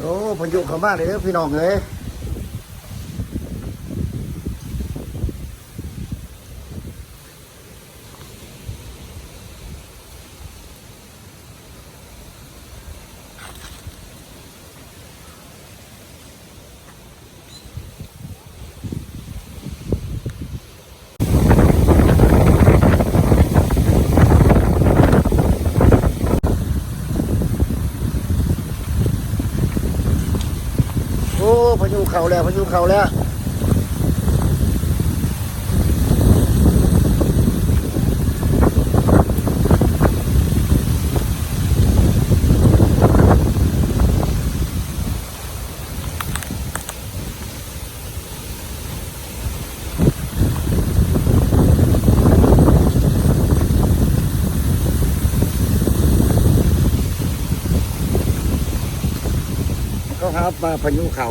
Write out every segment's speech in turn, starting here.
โอ้พายุเข้ามาเลยเด้อพี่น้องเลย เขาแล้วพายุเขาแล้วก็ครับมาพายุเขา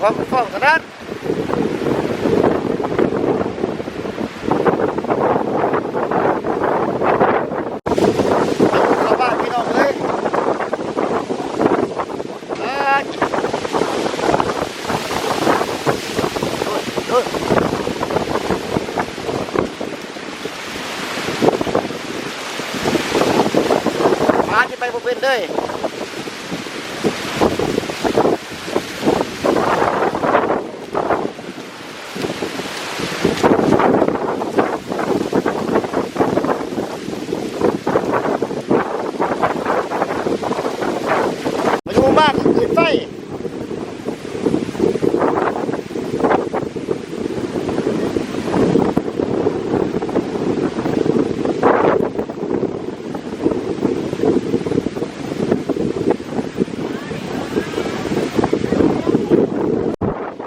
ของฟ้องขนาดเข้าบ้านพี่น้อเลยอ่าโอ้ยโอ้ยมาที่ไปบ่เป็นเลยมาอยู่มากขึ้นไฟ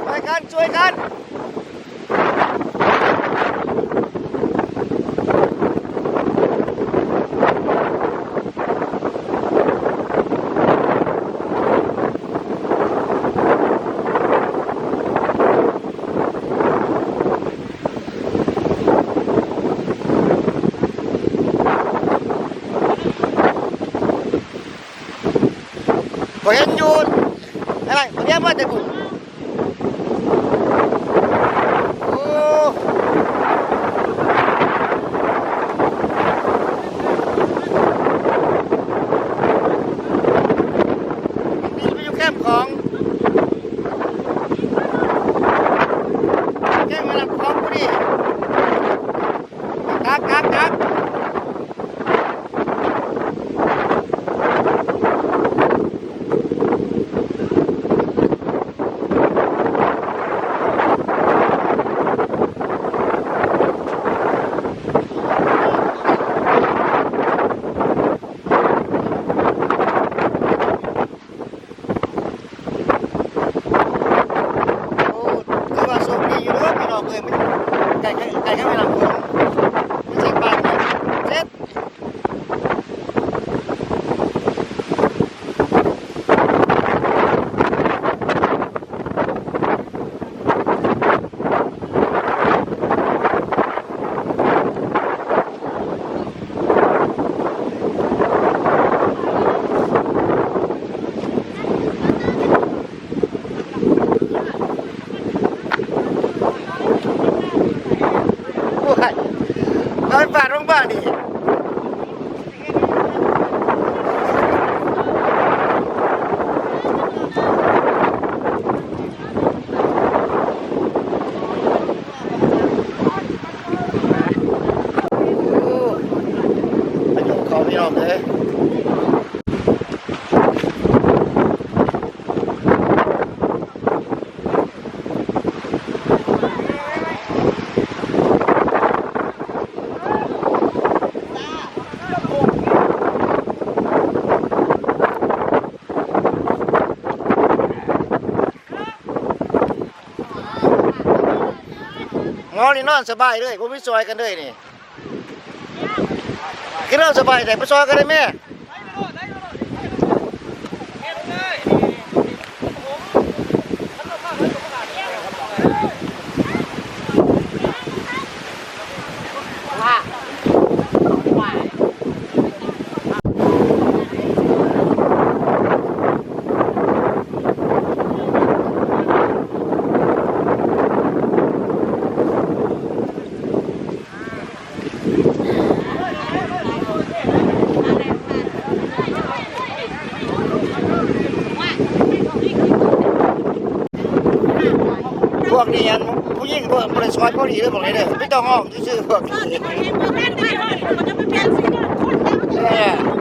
ไปกันช่วยกัน ก็เห็นอยู่อะไรคนนี้มาแต่บุญโอ้นี่ไปอยู่แคมป์ของแคมป์มาลำคลองพอดีกักกักกัก เอาไปปาดลงบ้านดิโอ้อายุ เลยงอนี่นอนสบายเลยผมไม่ซอยกันเลยนี่ กินเหล้าสบายแต่ไปซอยกันเลยแม่พ วกนี้อันผู้หญิงพวกบริซอยพวกนี้เลยบอกเลยเด้อไม่ต้องห้องซื่อๆพวกนี้เออ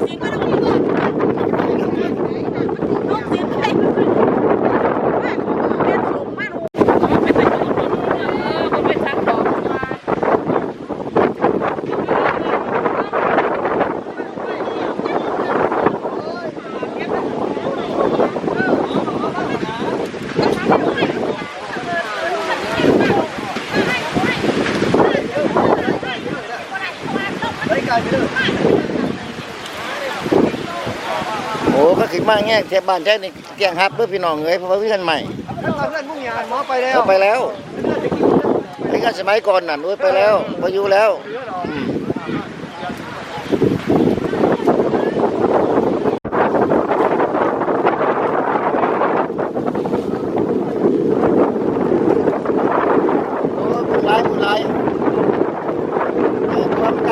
โอ้ก็ขึ้นมาแง่แถบบ้านแท้นี่แกงฮับเพื่อพี่น้องเอ้ยเพราะว่าวิชันใหม่เพื่อนมุ่งยานหมอไปแล้วเอาไปแล้วนี่ก็สมัยก่อนน่ะนู้ยไปแล้วพายุแล้วอืมโอ้บุญหลายบุญหลายเออความใก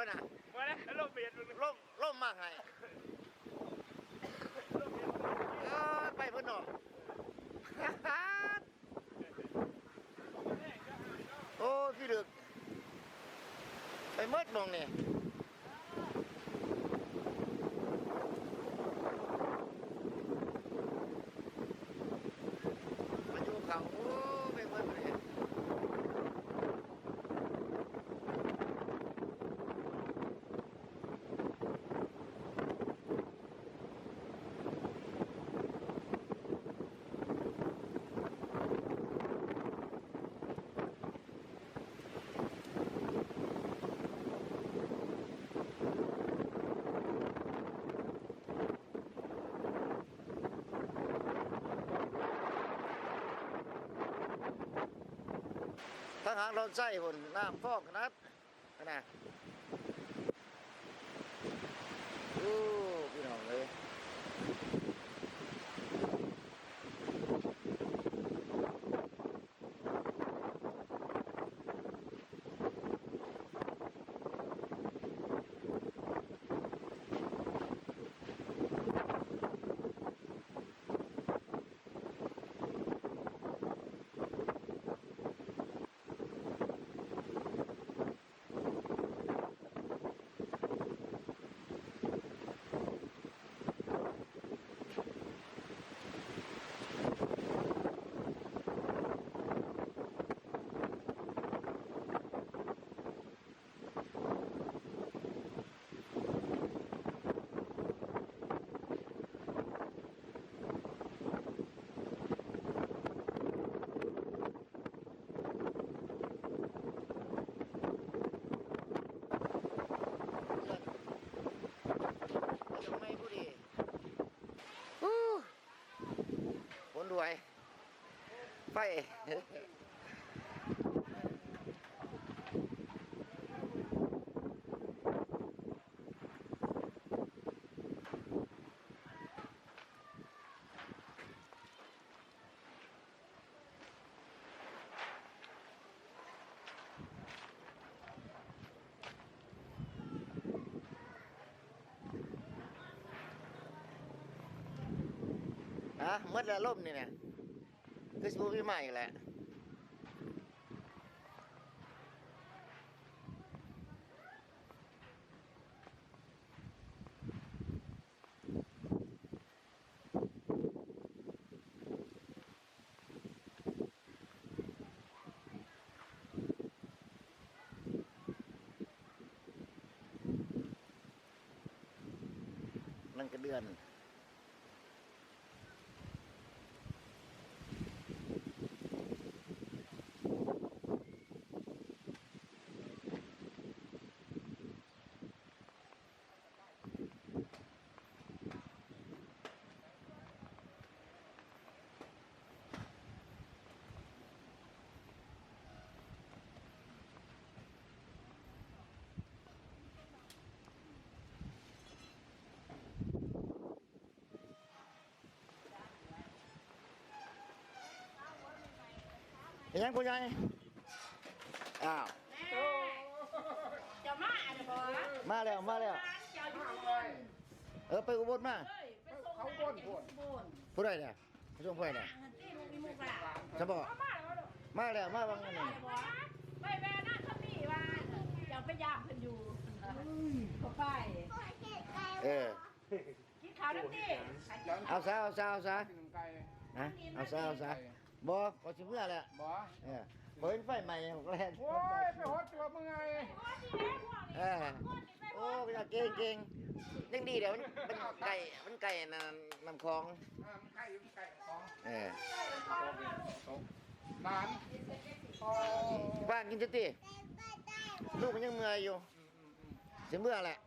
แล้วนะมาแล้วลมเบียดมึงล่มล่มมากไงเออไปเพิ่นเนาะโอ้ พี่ดึกไปเมิดมองนี่มาอยู่เขาโอ้ไปเมิดเลย ทหารเราใส่หุ่นน้ำฟอกนัดนะ คนรวย ไปะหมดแล้วล่มนี่เนี่ยคือสูพี่ใหม่แหละนั่นก็เดือน เป็นยังผู้ใหญ่อ้าวเจ้ามาเดี๋ยวพอมาแล้วมาแล้วเจ้าอยู่บนเออไปอุบลมาเฮ้ยไปส่งเขาบนบนบนผู้ใดเนี่ยผู้ชมผู้ใดเนี่ยเงินที่ลูกมีมุกละจะบอกมาแล้วมาแล้วมาบางอันนี่ไปแม่น่าเขามีว่าเจ้าไปยามเพิ่นอยู่ก็ไปเออกินข้าวทั้งที่เอาซะเอาซะเอาซะกินไก่นะเอาซะเอาซะ บ่ขอสิเมื่อแหละบ่เออเปิดไฟใหม่ของแลนโอ้ยไปหดตัวมึงไงเออโอ้ก็อยากเก่งเก่งยังดีเดี๋ยวมันมันไก่มันไก่น้ำน้ำคลองอ่ามันไก่อยู่ไก่ของเออหลานโอ้บ้านกินจะตีลูกมันยังเมื่อยอยู่สิเมื่อแหละ